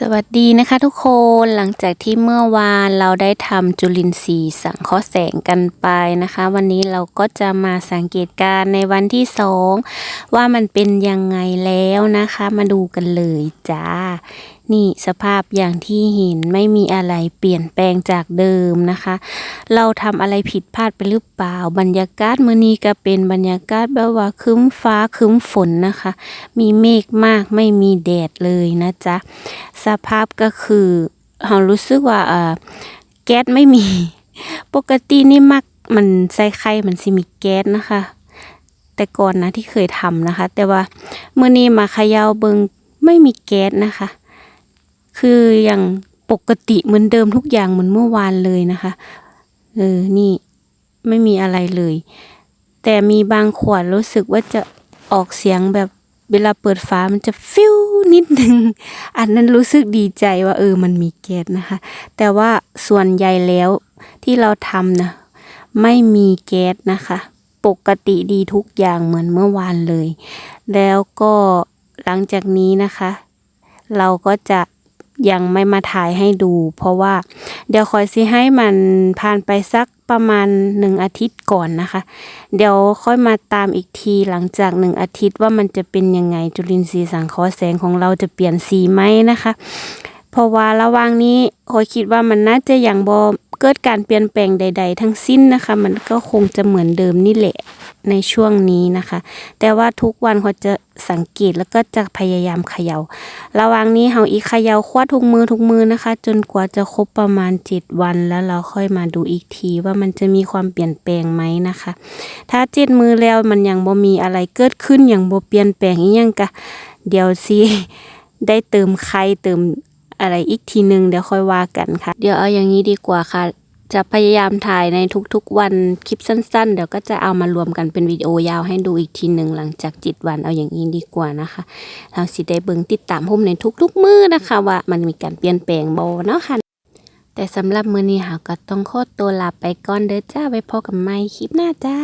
สวัสดีนะคะทุกคนหลังจากที่เมื่อวานเราได้ทำจุลินทรีย์สังเคราะห์แสงกันไปนะคะ วันนี้เราก็จะมาสังเกตการณ์ในวันที่สองว่ามันเป็นยังไงแล้วนะคะ มาดูกันเลยจ้า นี่สภาพอย่างที่เห็นไม่มีอะไรเปลี่ยนแปลงจากเดิมนะคะ เราทำอะไรผิดพลาดไปหรือเปล่า บรรยากาศมื้อนี้ก็เป็นบรรยากาศแบบว่าคึ้มฟ้าคึ้มฝนนะคะ มีเมฆมากไม่มีแดดเลยนะจ๊ะสภาพก็คือเรารู้สึกว่าเออแก๊สไม่มี ปกตินี่มักมันใส่ไข่มันสิมีแก๊สนะคะ แต่ก่อนนะที่เคยทำนะคะ แต่ว่าเมื่อนี้มาขย่าเบิงไม่มีแก๊สนะคะ คืออย่างปกติเหมือนเดิมทุกอย่างเหมือนเมื่อวานเลยนะคะ เออ นี่ไม่มีอะไรเลย แต่มีบางขวดรู้สึกว่าจะออกเสียงแบบเวลาเปิดฝามันจะฟิวนิดนึง อันนั้นรู้สึกดีใจว่าเออ มันมีแก๊สนะคะ แต่ว่าส่วนใหญ่แล้วที่เราทำนะไม่มีแก๊สนะคะ ปกติดีทุกอย่างเหมือนเมื่อวานเลย แล้วก็หลังจากนี้นะคะ เราก็จะ ยังไม่มาถ่ายให้ดู เพราะว่าเดี๋ยวคอยสิให้มันผ่านไปสักประมาณหนึ่งอาทิตย์ก่อนนะคะ เดี๋ยวค่อยมาตามอีกทีหลังจากหนึ่งอาทิตย์ว่ามันจะเป็นยังไงจุลินทรีย์สังเคราะห์แสงของเราจะเปลี่ยนสีไหมนะคะ เพราะว่าระหว่างนี้คอยคิดว่ามันน่าจะยังบ่ เกิดการเปลี่ยนแปลงใด ๆ ทั้งสิ้นนะคะ มันก็คงจะเหมือนเดิมนี่แหละในช่วงนี้นะคะ แต่ว่าทุกวันเขาจะสังเกตแล้วก็จะพยายามเขยา่า ระหว่างนี้เฮาอีกเขยาควาดทุกมือทุกมือนะคะ จนกว่าจะครบประมาณเจ็ดวันแล้วเราค่อยมาดูอีกทีว่ามันจะมีความเปลี่ยนแปลงไหมนะคะ ถ้าเจ็ดมือแล้วมันยังบ่มีอะไรเกิดขึ้นอย่างบ่เปลี่ยนแปลงอีหยังกะเดี๋ยวสิได้เติมไข่เติม อะไรอีกทีหนึ่งเดี๋ยวค่อยว่ากันค่ะ เดี๋ยวเอาอย่างนี้ดีกว่าค่ะ จะพยายามถ่ายในทุกๆวันคลิปสั้น ๆ เดี๋ยวก็จะเอามารวมกันเป็นวิดีโอยาวให้ดูอีกทีหนึ่งหลังจากจิตวันเอาอย่างนี้ดีกว่านะคะ เราสิได้เบิ่งติดตามผมในทุกๆมือนะคะ ว่ามันมีการเปลี่ยนแปลงโบเนาะค่ะแต่สำหรับมือนี้หาก็ต้องขอตัวลาไปก่อนเด้อจ้าไว้พบกันใหม่คลิปหน้าจ้า